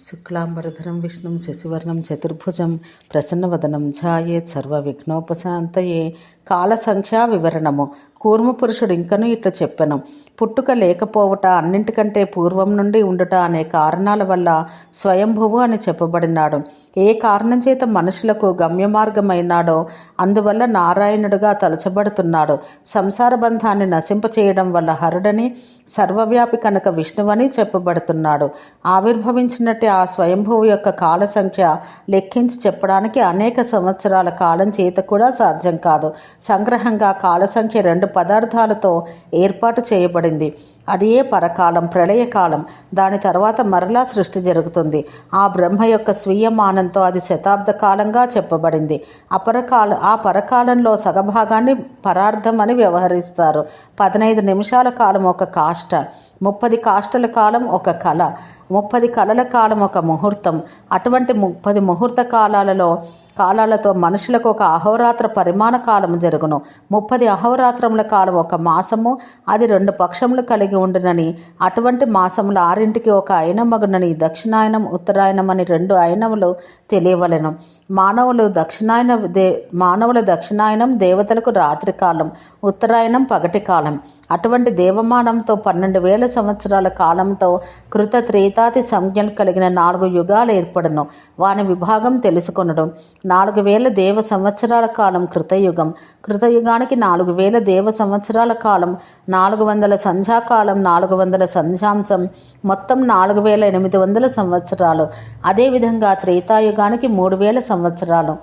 శుక్లాంబరధరం విష్ణుం శశివర్ణం చతుర్భుజం ప్రసన్నవదనం ఝాయేత్ సర్వ విఘ్నోపశాంతయే కాల సంఖ్యా వివరణము. కూర్మ పురుషుడు ఇంకను ఇట్లా చెప్పెను. పుట్టుక లేకపోవుట అన్నింటికంటే పూర్వం నుండి ఉండుట అనే కారణాల వల్ల స్వయంభువు అని చెప్పబడినాడు. ఏ కారణం చేత మనుషులకు గమ్యమార్గమైనాడో అందువల్ల నారాయణుడుగా తలచబడుతున్నాడు. సంసార బంధాన్ని నశింపచేయడం వల్ల హరుడని సర్వవ్యాపి కనుక విష్ణువని చెప్పబడుతున్నాడు. ఆవిర్భవించినట్టే ఆ స్వయంభువు యొక్క కాల సంఖ్య లెక్కించి చెప్పడానికి అనేక సంవత్సరాల కాలం చేత కూడా సాధ్యం కాదు. సంగ్రహంగా కాలసంఖ్య రెండు పదార్థాలతో ఏర్పాటు చేయబడింది. అది ఏ పరకాలం ప్రళయకాలం దాని తర్వాత మరలా సృష్టి జరుగుతుంది. ఆ బ్రహ్మ యొక్క స్వీయ మానంతో అది శతాబ్ద కాలంగా చెప్పబడింది. అపరకాల ఆ పరకాలంలో సగభాగాన్ని పరార్థం అని వ్యవహరిస్తారు. పదనైదు నిమిషాల కాలం ఒక కాష్ట ముప్పది కాష్టల కాలం ఒక కళ. ముప్పది కళల కాలం ఒక ముహూర్తం. అటువంటి ముప్పది ముహూర్త కాలాలలో కాలాలతో మనుషులకు ఒక అహోరాత్ర పరిమాణ కాలం జరుగును. ముప్పది అహోరాత్రముల కాలం ఒక మాసము. అది రెండు పక్షములు కలిగి ఉండునని అటువంటి మాసముల ఆరింటికి ఒక అయనమగునని దక్షిణాయనం ఉత్తరాయణం అని రెండు అయనములు తెలియవలెను. మానవులు దక్షిణాయన దే మానవుల దక్షిణాయనం దేవతలకు రాత్రికాలం ఉత్తరాయణం పగటి కాలం అటువంటి దేవమానంతో పన్నెండు వేల సంవత్సరాల కాలంతో కృత త్రేతాతి సంజ్ఞలు కలిగిన నాలుగు యుగాలు ఏర్పడను. వాని విభాగం తెలుసుకొనడం. నాలుగు వేల దేవ సంవత్సరాల కాలం కృతయుగం. కృతయుగానికి నాలుగు వేల దేవ సంవత్సరాల కాలం నాలుగు వందల సంధ్యాకాలం నాలుగు వందల సంధ్యాంశం మొత్తం నాలుగు వేల ఎనిమిది వందల సంవత్సరాలు. అదేవిధంగా త్రేతాయుగానికి మూడు వేల సంవత్సరాలు సంవత్సరాలు.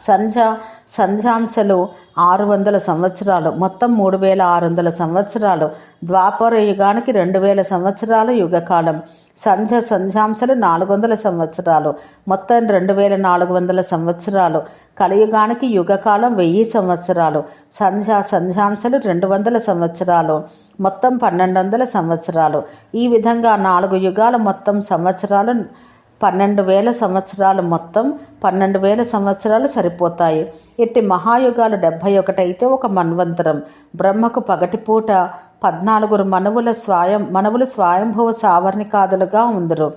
సంధ్య సంధ్యాంశలు ఆరు వందల సంవత్సరాలు. మొత్తం మూడు వేల ఆరు వందల సంవత్సరాలు. ద్వాపర యుగానికి రెండు వేల సంవత్సరాలు యుగకాలం. సంధ్య సంధ్యాంశలు నాలుగు వందల సంవత్సరాలు. మొత్తం రెండు వేల నాలుగు వందల సంవత్సరాలు. కలియుగానికి యుగకాలం వెయ్యి సంవత్సరాలు. సంధ్యా సంధ్యాంశలు రెండు వందల సంవత్సరాలు. మొత్తం పన్నెండు వందల సంవత్సరాలు. ఈ విధంగా నాలుగు యుగాల మొత్తం సంవత్సరాలు పన్నెండు వేల సంవత్సరాలు మొత్తం పన్నెండు వేల సంవత్సరాలు సరిపోతాయి. ఇట్టి మహాయుగాలు డెబ్భై ఒకటైతే ఒక మన్వంతరం. బ్రహ్మకు పగటిపూట పద్నాలుగురు మనవుల స్వయం మనవులు స్వయంభవ సావర్ణికాదులుగా ఉందరు.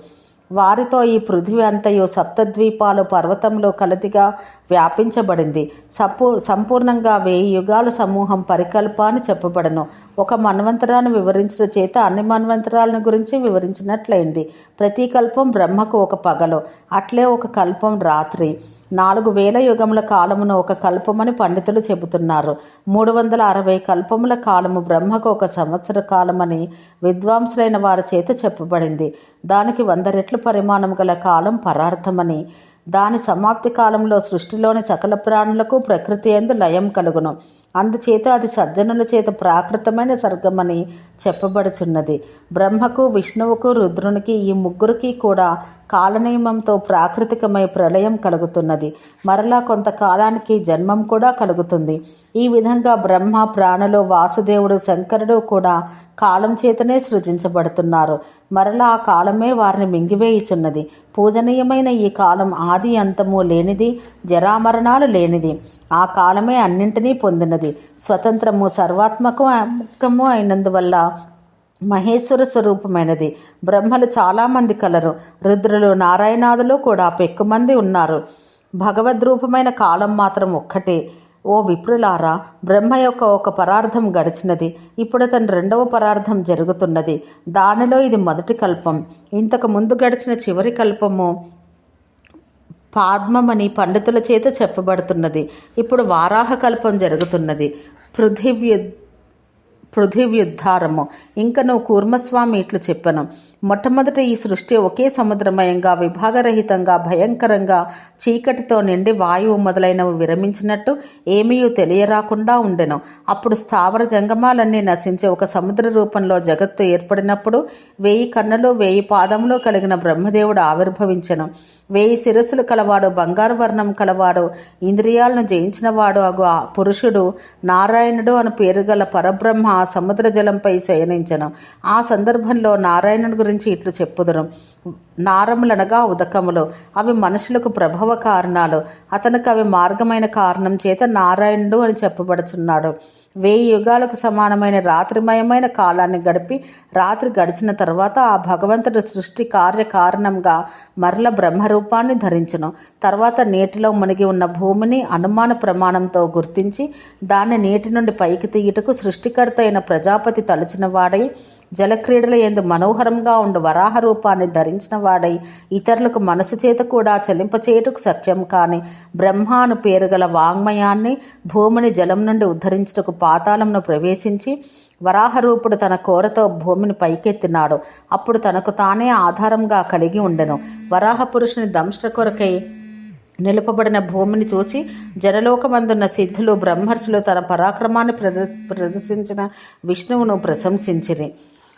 వారితో ఈ పృథివీ అంతయు సప్తద్వీపాలు పర్వతంలో కలతిగా వ్యాపించబడింది. సంపూ సంపూర్ణంగా వేయి యుగాల సమూహం పరికల్ప అని చెప్పబడను. ఒక మన్వంతరాన్ని వివరించిన చేత అన్ని మన్వంతరాలను గురించి వివరించినట్లయింది. ప్రతి కల్పం బ్రహ్మకు ఒక పగలు అట్లే ఒక కల్పం రాత్రి. నాలుగు వేల యుగముల కాలమును ఒక కల్పమని పండితులు చెబుతున్నారు. మూడు వందల అరవై కల్పముల కాలము బ్రహ్మకు ఒక సంవత్సర కాలమని విద్వాంసులైన వారి చేత చెప్పబడింది. దానికి వంద రెట్లు పరిమాణం గల కాలం పరార్థమని దాని సమాప్తి కాలంలో సృష్టిలోని సకల ప్రాణులకు ప్రకృతి ఎందు లయం కలుగును. అందుచేత అది సజ్జనుల చేత ప్రాకృతమైన స్వర్గమని చెప్పబడుచున్నది. బ్రహ్మకు విష్ణువుకు రుద్రునికి ఈ ముగ్గురికి కూడా కాలనియమంతో ప్రాకృతికమై ప్రళయం కలుగుతున్నది. మరలా కొంతకాలానికి జన్మం కూడా కలుగుతుంది. ఈ విధంగా బ్రహ్మ ప్రాణులు వాసుదేవుడు శంకరుడు కూడా కాలం చేతనే సృజించబడుతున్నారు. మరలా ఆ కాలమే వారిని మింగివేయుచున్నది. పూజనీయమైన ఈ కాలం ఆది అంతము లేనిది జరామరణాలు లేనిది. ఆ కాలమే అన్నింటినీ పొందినది. స్వతంత్రము సర్వాత్మకము అయినందువల్ల మహేశ్వర స్వరూపమైనది. బ్రహ్మలు చాలామంది కలరు. రుద్రులు నారాయణాదులు కూడా పెక్కుమంది ఉన్నారు. భగవద్రూపమైన కాలం మాత్రం ఒక్కటే. ఓ విప్రులారా బ్రహ్మ యొక్క ఒక పరార్థం గడిచినది. ఇప్పుడు తన రెండవ పరార్థం జరుగుతున్నది. దానిలో ఇది మొదటి కల్పం. ఇంతకు ముందు గడిచిన చివరి కల్పము పాద్మమని పండితుల చేత చెప్పబడుతున్నది. ఇప్పుడు వారాహ కల్పం జరుగుతున్నది. పృథివ్యు పృథివ్యుద్ధారము. ఇంక నువ్వు కూర్మస్వామి ఇట్లు చెప్పను. మొట్టమొదట ఈ సృష్టి ఒకే సముద్రమయంగా విభాగరహితంగా భయంకరంగా చీకటితో నిండి వాయువు మొదలైనవి విరమించినట్టు ఏమీ తెలియరాకుండా ఉండెను. అప్పుడు స్థావర జంగమాలన్నీ నశించి ఒక సముద్ర రూపంలో జగత్తు ఏర్పడినప్పుడు వేయి కన్నులు వేయి పాదములు కలిగిన బ్రహ్మదేవుడు ఆవిర్భవించెను. వేయి శిరస్సులు కలవాడు బంగారు వర్ణం కలవాడు ఇంద్రియాలను జయించినవాడు అగు ఆ పురుషుడు నారాయణుడు అని పేరు గల పరబ్రహ్మ ఆ సముద్ర జలంపై శయనించను. ఆ సందర్భంలో నారాయణుడు గురించి ఇట్లు చెప్పుదురు. నారములనగా ఉదకములు అవి మనుషులకు ప్రభవ కారణాలు. అతనికి అవి మార్గమైన కారణం చేత నారాయణుడు అని చెప్పబడుచున్నాడు. వెయ్యి యుగాలకు సమానమైన రాత్రిమయమైన కాలాన్ని గడిపి రాత్రి గడిచిన తర్వాత ఆ భగవంతుడి సృష్టి కార్య కారణంగా మరల బ్రహ్మరూపాన్ని ధరించను. తర్వాత నీటిలో మునిగి ఉన్న భూమిని అనుమాన ప్రమాణంతో గుర్తించి దాన్ని నీటి నుండి పైకి తీయుటకు సృష్టికర్త అయిన ప్రజాపతి తలచిన వాడై జలక్రీడల ఎందు మనోహరంగా ఉండు వరాహ రూపాన్ని ధరించిన వాడై ఇతరులకు మనసు చేత కూడా చలింపచేయుటకు సఖ్యం కాని బ్రహ్మాను పేరు గల వాంగ్మయాన్ని భూమిని జలం నుండి ఉద్ధరించుటకు పాతాళంను ప్రవేశించి వరాహరూపుడు తన కోరతో భూమిని పైకెత్తినాడు. అప్పుడు తనకు తానే ఆధారంగా కలిగి ఉండెను. వరాహ పురుషుని దంష్ట కొరకై నిలుపబడిన భూమిని చూచి జనలోకమందున్న సిద్ధులు బ్రహ్మర్షులు తన పరాక్రమాన్ని ప్రద ప్రదర్శించిన విష్ణువును ప్రశంసించిరి.